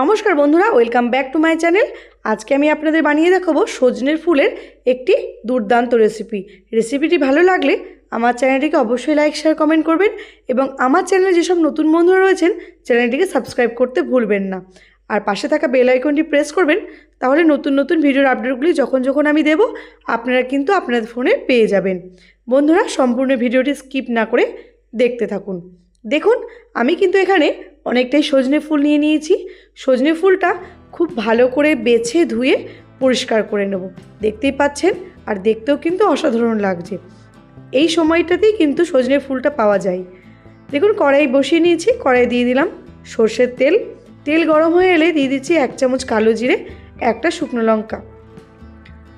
নমস্কার বন্ধুরা, welcome back to my channel. আজকে আমি আপনাদের বানিয়ে দেখাবো সজনের ফুলের একটি দুর্দান্ত রেসিপি। রেসিপিটি ভালো লাগলে আমার চ্যানেলটিকে অবশ্যই লাইক, শেয়ার, কমেন্ট করবেন এবং আমার চ্যানেলে যেসব নতুন বন্ধুরা রয়েছেন, চ্যানেলটিকে সাবস্ক্রাইব করতে ভুলবেন না। আর পাশে থাকা বেল আইকনটি প্রেস করবেন, তাহলে নতুন নতুন ভিডিওর আপডেটগুলি যখন যখন আমি দেব, আপনারা কিন্তু আপনাদের ফোনে পেয়ে যাবেন। বন্ধুরা, সম্পূর্ণ ভিডিওটি স্কিপ না করে দেখতে থাকুন। দেখুন, আমি কিন্তু এখানে অনেকটাই সজনে ফুল নিয়ে নিয়েছি। সজনে ফুলটা খুব ভালো করে বেছে ধুয়ে পরিষ্কার করে নেব। দেখতেই পাচ্ছেন, আর দেখতেও কিন্তু অসাধারণ লাগছে। এই সময়টাতেই কিন্তু সজনে ফুলটা পাওয়া যায়। দেখুন, কড়াই বসিয়ে নিয়েছি, কড়াই দিয়ে দিলাম সর্ষের তেল। তেল গরম হয়ে এলে দিয়ে দিচ্ছি এক চামচ কালো জিরে, একটা শুকনো লঙ্কা।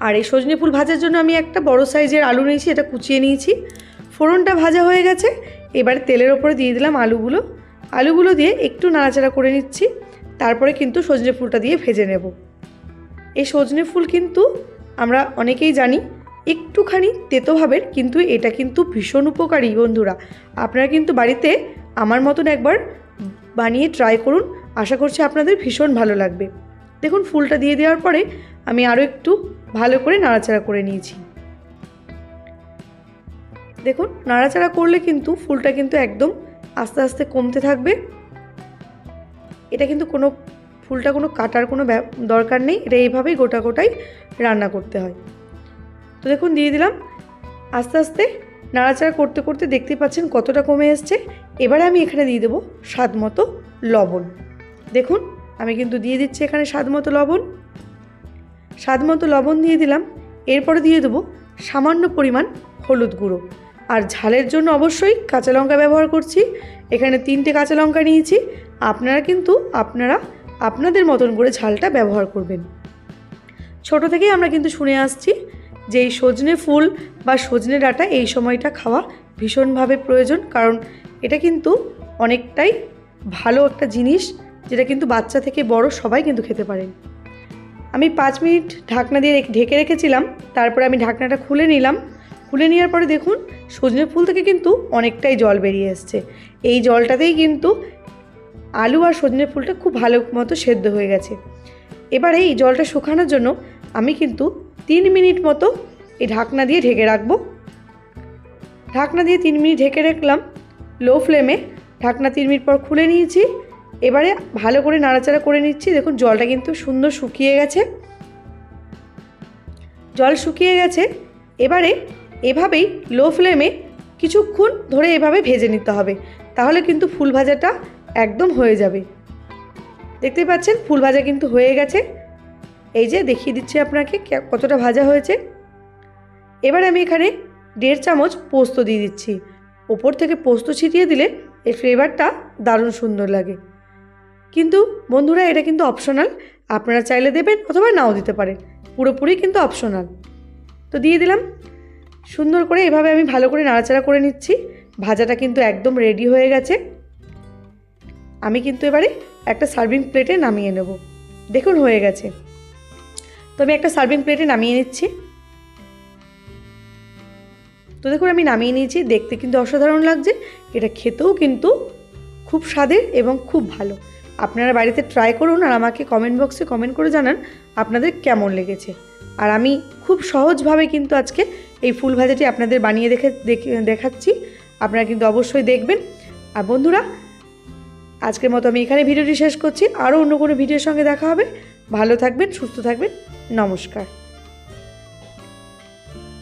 আর এই সজনে ফুল ভাজার জন্য আমি একটা বড় সাইজের আলু নিয়েছি, এটা কুচিয়ে নিয়েছি। ফোড়নটা ভাজা হয়ে গেছে এবার তেলের ওপরে দিয়ে দিলাম আলুগুলো। আলুগুলো দিয়ে একটু নাড়াচাড়া করে নিচ্ছি, তারপরে কিন্তু সজনে ফুলটা দিয়ে ভেজে নেব। এই সজনে ফুল কিন্তু আমরা অনেকেই জানি, একটুখানি তেতো ভাবের, কিন্তু এটা কিন্তু ভীষণ উপকারী বন্ধুরা। আপনারা কিন্তু বাড়িতে আমার মতন একবার বানিয়ে ট্রাই করুন, আশা করছি আপনাদের ভীষণ ভালো লাগবে। দেখুন, ফুলটা দিয়ে দেওয়ার পরে আমি আরও একটু ভালো করে নাড়াচাড়া করে নিয়েছি। দেখুন, নাড়াচাড়া করলে কিন্তু ফুলটা কিন্তু একদম আস্তে আস্তে কমতে থাকবে। এটা কিন্তু কোনো, ফুলটা কোনো কাটার কোনো দরকার নেই। এটা এইভাবেই গোটা গোটাই রান্না করতে হয়। তো দেখুন, দিয়ে দিলাম। আস্তে আস্তে নাড়াচাড়া করতে করতে দেখতে পাচ্ছেন কতটা কমে এসছে। এবারে আমি এখানে দিয়ে দেবো স্বাদ মতো লবণ। দেখুন, আমি কিন্তু দিয়ে দিচ্ছি এখানে স্বাদ মতো লবণ। স্বাদ মতো লবণ দিয়ে দিলাম। এরপরে দিয়ে দেবো সামান্য পরিমাণ হলুদ গুঁড়ো। আর ঝালের জন্য অবশ্যই কাঁচা লঙ্কা ব্যবহার করছি। এখানে তিনটে কাঁচা লঙ্কা নিয়েছি। আপনারা কিন্তু আপনারা আপনাদের মতন করে ঝালটা ব্যবহার করবেন। ছোট থেকেই আমরা কিন্তু শুনে আসছি যে এই সজনে ফুল বা সজনে ডাঁটা এই সময়টা খাওয়া ভীষণভাবে প্রয়োজন। কারণ এটা কিন্তু অনেকটাই ভালো একটা জিনিস যেটা কিন্তু বাচ্চা থেকে বড় সবাই কিন্তু খেতে পারেন আমি পাঁচ মিনিট ঢাকনা দিয়ে ঢেকে রেখেছিলাম। তারপরে আমি ঢাকনাটা খুলে নিলাম। খুলে নেওয়ার পরে দেখুন, সজনে ফুল থেকে কিন্তু অনেকটাই জল বেরিয়ে এসছে। এই জলটাতেই কিন্তু আলু আর সজনে ফুলটা খুব ভালো মতো সেদ্ধ হয়ে গেছে। এবারে এই জলটা শুকানোর জন্য আমি কিন্তু তিন মিনিট মতো এই ঢাকনা দিয়ে ঢেকে রাখব। ঢাকনা দিয়ে তিন মিনিট ঢেকে রাখলাম, লো ফ্লেমে। ঢাকনা তিন মিনিট পর খুলে নিয়েছি। এবারে ভালো করে নাড়াচাড়া করে নিচ্ছি। দেখুন, জলটা কিন্তু সুন্দর শুকিয়ে গেছে। জল শুকিয়ে গেছে। এবারে এভাবেই লো ফ্লেমে কিছুক্ষণ ধরে এভাবে ভেজে নিতে হবে। তাহলে কিন্তু ফুল ভাজাটা একদম হয়ে যাবে। দেখতে পাচ্ছেন, ফুল ভাজা কিন্তু হয়ে গেছে। এই যে দেখিয়ে দিচ্ছি আপনাকে কতটা ভাজা হয়েছে। এবার আমি এখানে দেড় চামচ পোস্ত দিয়ে দিচ্ছি। ওপর থেকে পোস্ত ছিটিয়ে দিলে এর ফ্লেভারটা দারুণ সুন্দর লাগে। কিন্তু বন্ধুরা, এটা কিন্তু অপশনাল। আপনারা চাইলে দেবেন অথবা নাও দিতে পারেন। পুরোপুরি কিন্তু অপশনাল। তো দিয়ে দিলাম। সুন্দর করে এভাবে আমি ভালো করে নাড়াচাড়া করে নিচ্ছি। ভাজাটা কিন্তু একদম রেডি হয়ে গেছে। আমি কিন্তু এবারে একটা সার্ভিং প্লেটে নামিয়ে নেব। দেখুন হয়ে গেছে। তো আমি একটা সার্ভিং প্লেটে নামিয়ে নিচ্ছি। তো দেখুন আমি নামিয়ে নিয়েছি। দেখতে কিন্তু অসাধারণ লাগছে। এটা খেতেও কিন্তু খুব স্বাদের এবং খুব ভালো। আপনারা বাড়িতে ট্রাই করুন আর আমাকে কমেন্ট বক্সে কমেন্ট করে জানান আপনাদের কেমন লেগেছে। আর আমি খুব সহজভাবে কিন্তু আজকে এই ফুল ভাজাটি আপনাদের বানিয়ে দেখে দেখে- দেখাচ্ছি। আপনারা কিন্তু অবশ্যই দেখবেন। আর বন্ধুরা, আজকের মতো আমি এখানে ভিডিওটি শেষ করছি। আরও অন্য কোনো ভিডিওর সঙ্গে দেখা হবে। ভালো থাকবেন, সুস্থ থাকবেন। নমস্কার।